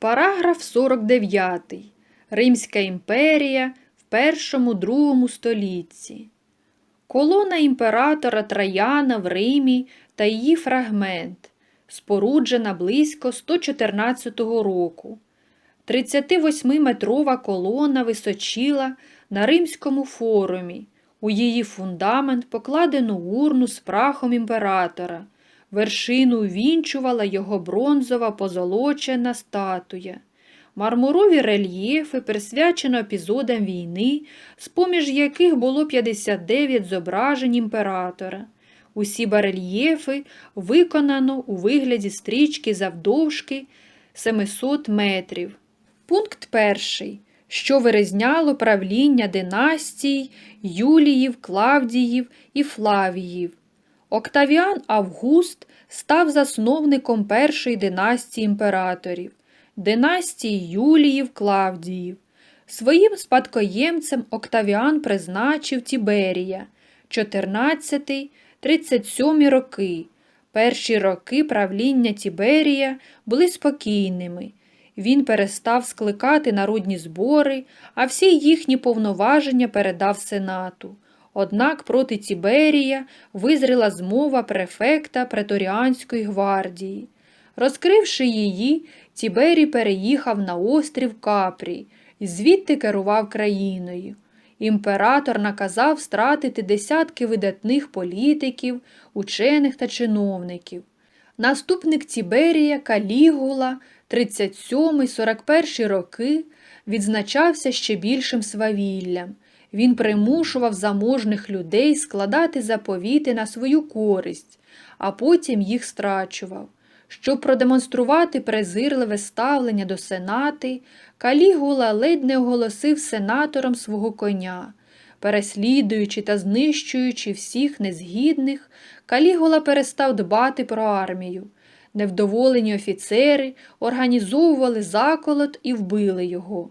Параграф 49. Римська імперія в першому-другому столітті. Колона імператора Траяна в Римі та її фрагмент, споруджена близько 114 року. 38-метрова колона височила на Римському форумі. У її фундамент покладено урну з прахом імператора. Вершину увінчувала його бронзова позолочена статуя. Мармурові рельєфи присвячено епізодам війни, з-поміж яких було 59 зображень імператора. Усі барельєфи виконано у вигляді стрічки завдовжки 700 метрів. Пункт перший. Що виризняло правління династій Юліїв, Клавдіїв і Флавіїв. Октавіан Август став засновником першої династії імператорів, династії Юліїв Клавдіїв. Своїм спадкоємцем Октавіан призначив Тіберія 14-37 роки. Перші роки правління Тіберія були спокійними. Він перестав скликати народні збори, а всі їхні повноваження передав Сенату. Однак проти Тіберія визріла змова префекта Преторіанської гвардії. Розкривши її, Тіберій переїхав на острів Капрій і звідти керував країною. Імператор наказав стратити десятки видатних політиків, учених та чиновників. Наступник Тіберія Калігула 37-41 роки відзначався ще більшим свавіллям. Він примушував заможних людей складати заповіти на свою користь, а потім їх страчував. Щоб продемонструвати презирливе ставлення до сенати, Калігула ледь не оголосив сенатором свого коня. Переслідуючи та знищуючи всіх незгідних, Калігула перестав дбати про армію. Невдоволені офіцери організовували заколот і вбили його.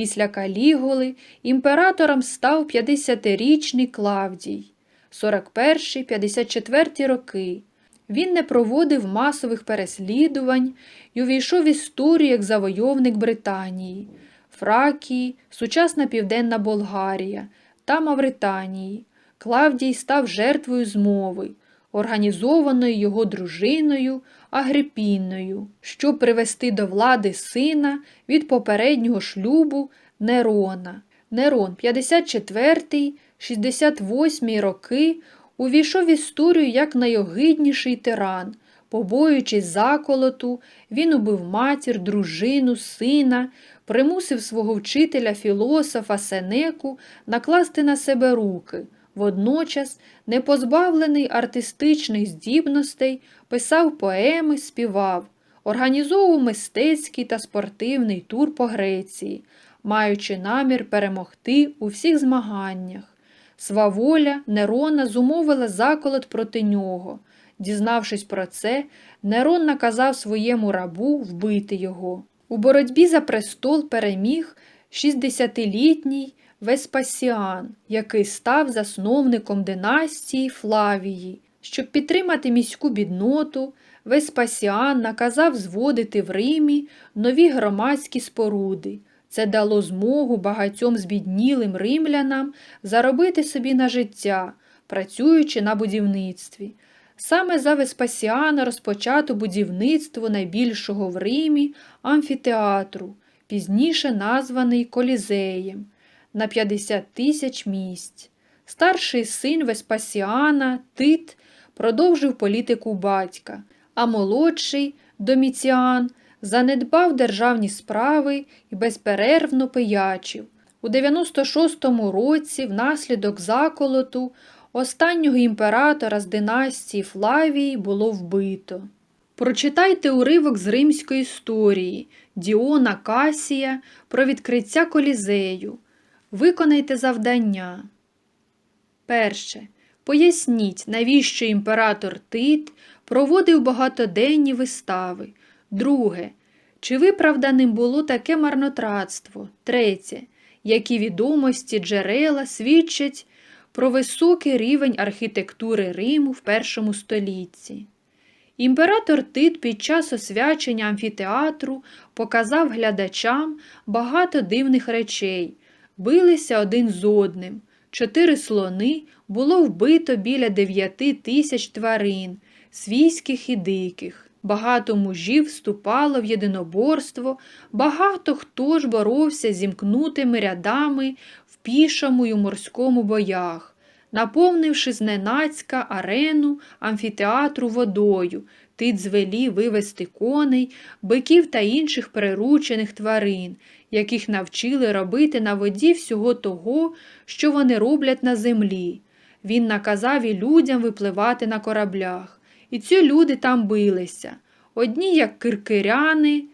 Після Калігули імператором став 50-річний Клавдій, 41-54 роки. Він не проводив масових переслідувань і увійшов в історію як завойовник Британії, Фракії, сучасна Південна Болгарія та Мавританії. Клавдій став жертвою змови, організованої його дружиною Агрипінною, щоб привести до влади сина від попереднього шлюбу Нерона. Нерон 54-68 роки увійшов в історію як найогидніший тиран. Побоюючись заколоту, він убив матір, дружину, сина, примусив свого вчителя філософа Сенеку накласти на себе руки. Водночас, не позбавлений артистичних здібностей, писав поеми, співав, організовував мистецький та спортивний тур по Греції, маючи намір перемогти у всіх змаганнях. Сваволя Нерона зумовила заколот проти нього. Дізнавшись про це, Нерон наказав своєму рабу вбити його. У боротьбі за престол переміг 60-літній Веспасіан, який став засновником династії Флавії. Щоб підтримати міську бідноту, Веспасіан наказав зводити в Римі нові громадські споруди. Це дало змогу багатьом збіднілим римлянам заробити собі на життя, працюючи на будівництві. Саме за Веспасіана розпочато будівництво найбільшого в Римі амфітеатру, пізніше названий Колізеєм, на 50 тисяч місць. Старший син Веспасіана, Тит, продовжив політику батька, а молодший Доміціан занедбав державні справи і безперервно пиячив. У 96-му році, внаслідок заколоту, останнього імператора з династії Флавії було вбито. Прочитайте уривок з римської історії Діона Касія про відкриття колізею. Виконайте завдання. Перше. Поясніть, навіщо імператор Тит проводив багатоденні вистави. Друге. Чи виправданим було таке марнотратство? Третє. Які відомості джерела свідчать про високий рівень архітектури Риму в першому столітті? Імператор Тит під час освячення амфітеатру показав глядачам багато дивних речей, билися один з одним. Чотири слони було вбито біля дев'яти тисяч тварин, свійських і диких. Багато мужів вступало в єдиноборство, багато хто ж боровся зімкнутими рядами в пішому й морському боях, наповнивши зненацька арену амфітеатру водою, тит звелів вивести коней, биків та інших приручених тварин, яких навчили робити на воді всього того, що вони роблять на землі. Він наказав і людям випливати на кораблях. І ці люди там билися. Одні, як киркиряни,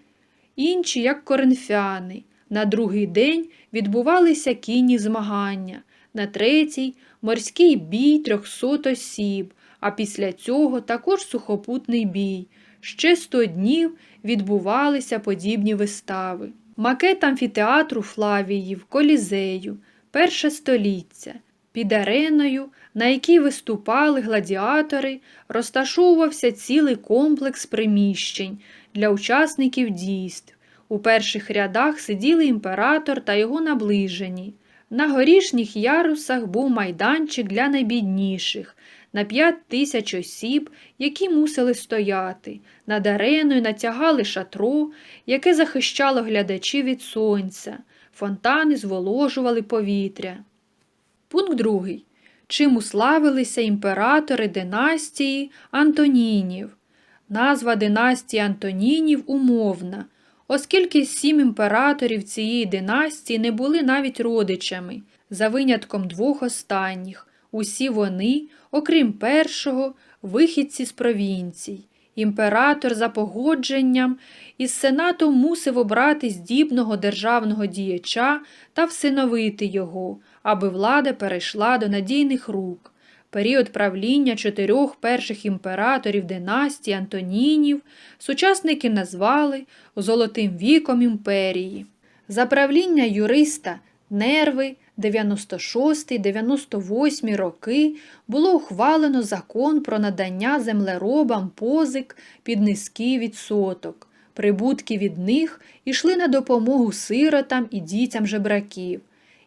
інші, як коринфяни. На другий день відбувалися кінні змагання, на третій морський бій трьохсот осіб, а після цього також сухопутний бій. Ще сто днів відбувалися подібні вистави. Макет амфітеатру Флавіїв, Колізею, перше століття. Під ареною, на якій виступали гладіатори, розташовувався цілий комплекс приміщень для учасників дійств. У перших рядах сиділи імператор та його наближені. На горішніх ярусах був майданчик для найбідніших, на п'ять тисяч осіб, які мусили стояти. Над ареною натягали шатро, яке захищало глядачів від сонця. Фонтани зволожували повітря. Пункт другий. Чим уславилися імператори династії Антонінів? Назва династії Антонінів умовна, оскільки сім імператорів цієї династії не були навіть родичами, за винятком двох останніх. Усі вони, окрім першого, вихідці з провінцій. Імператор за погодженням із сенатом мусив обрати здібного державного діяча та всиновити його, аби влада перейшла до надійних рук. Період правління чотирьох перших імператорів династії Антонінів сучасники назвали Золотим віком імперії. За правління юриста Нерви 96-98 роки було ухвалено закон про надання землеробам позик під низький відсоток. Прибутки від них йшли на допомогу сиротам і дітям жебраків.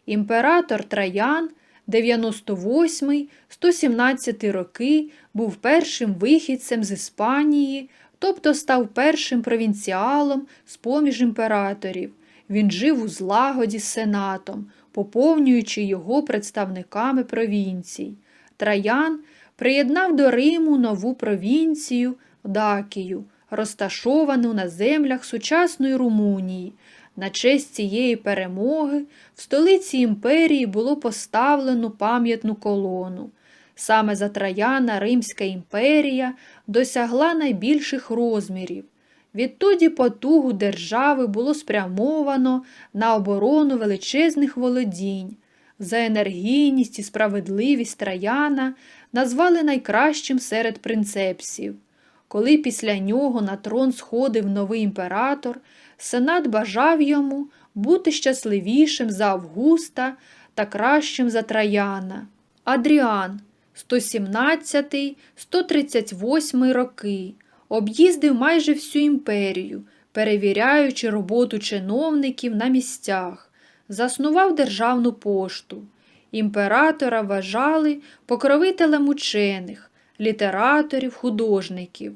Імператор Траян 98-117 роки був першим вихідцем з Іспанії, тобто став першим провінціалом з поміж імператорів. Він жив у злагоді з сенатом, поповнюючи його представниками провінцій. Траян приєднав до Риму нову провінцію Дакію, розташовану на землях сучасної Румунії. На честь цієї перемоги в столиці імперії було поставлено пам'ятну колону. Саме за Траяна Римська імперія досягла найбільших розмірів. Відтоді потугу держави було спрямовано на оборону величезних володінь. За енергійність і справедливість Траяна назвали найкращим серед принцепсів. Коли після нього на трон сходив новий імператор, сенат бажав йому бути щасливішим за Августа та кращим за Траяна. Адріан 117-138 роки об'їздив майже всю імперію, перевіряючи роботу чиновників на місцях, заснував державну пошту. Імператора вважали покровителем учених, літераторів, художників.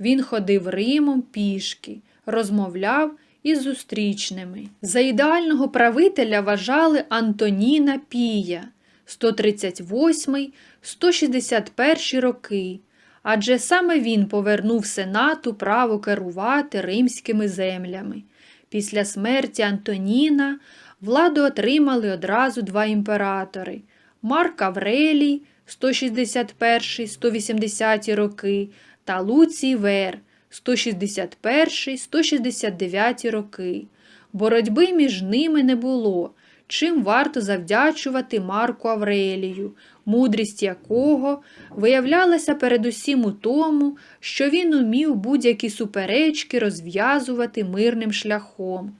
Він ходив Римом пішки, розмовляв із зустрічними. За ідеального правителя вважали Антоніна Пія 138-161 роки, адже саме він повернув Сенату право керувати римськими землями. Після смерті Антоніна владу отримали одразу два імператори Марк Аврелій 161-180 роки та Луцій Вер 161-169 роки. Боротьби між ними не було, чим варто завдячувати Марку Аврелію, мудрість якого виявлялася передусім у тому, що він умів будь-які суперечки розв'язувати мирним шляхом.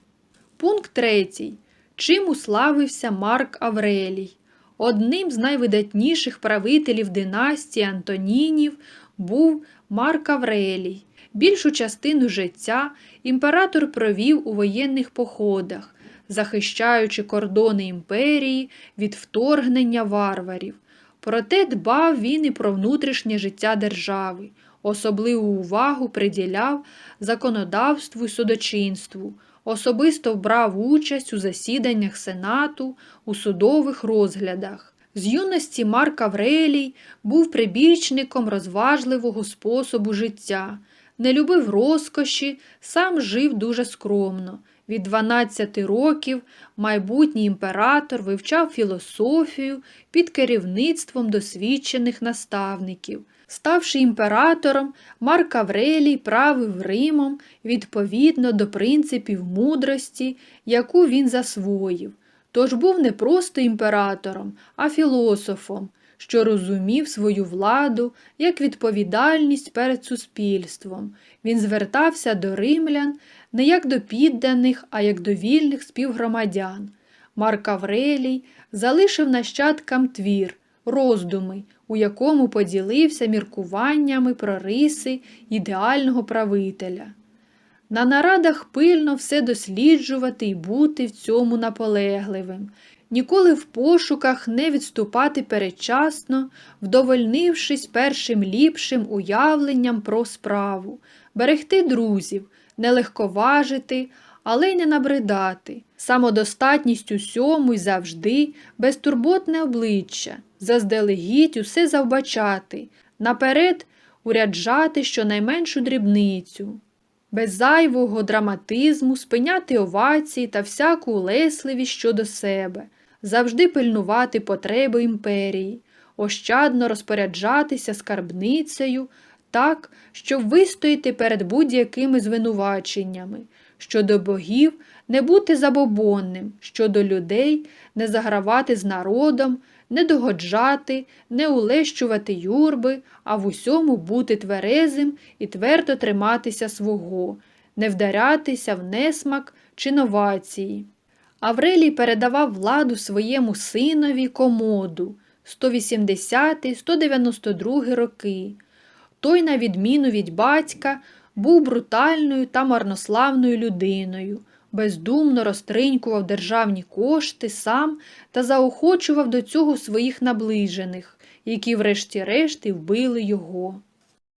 Пункт третій. Чим уславився Марк Аврелій? Одним з найвидатніших правителів династії Антонінів був Марк Аврелій. Більшу частину життя імператор провів у воєнних походах, захищаючи кордони імперії від вторгнення варварів. Проте дбав він і про внутрішнє життя держави, особливу увагу приділяв законодавству і судочинству, особисто брав участь у засіданнях Сенату, у судових розглядах. З юності Марк Аврелій був прибічником розважливого способу життя, не любив розкоші, сам жив дуже скромно. Від 12 років майбутній імператор вивчав філософію під керівництвом досвідчених наставників. Ставши імператором, Марк Аврелій правив Римом відповідно до принципів мудрості, яку він засвоїв. Тож був не просто імператором, а філософом, що розумів свою владу як відповідальність перед суспільством. Він звертався до римлян не як до підданих, а як до вільних співгромадян. Марк Аврелій залишив нащадкам твір, роздуми, у якому поділився міркуваннями про риси ідеального правителя. На нарадах пильно все досліджувати і бути в цьому наполегливим, ніколи в пошуках не відступати передчасно, вдовольнившись першим ліпшим уявленням про справу, берегти друзів, не легковажити, але й не набридати, самодостатність усьому й завжди, безтурботне обличчя, заздалегідь усе завбачати, наперед уряджати щонайменшу дрібницю. Без зайвого драматизму спиняти овації та всяку улесливість щодо себе, завжди пильнувати потреби імперії, ощадно розпоряджатися скарбницею так, щоб вистояти перед будь-якими звинуваченнями, щодо богів не бути забобонним, щодо людей не загравати з народом, не догоджати, не улещувати юрби, а в усьому бути тверезим і твердо триматися свого, не вдарятися в несмак чи новації. Аврелій передавав владу своєму синові комоду 180-192 роки. Той, на відміну від батька, був брутальною та марнославною людиною, бездумно розтринькував державні кошти сам та заохочував до цього своїх наближених, які врешті-решт вбили його.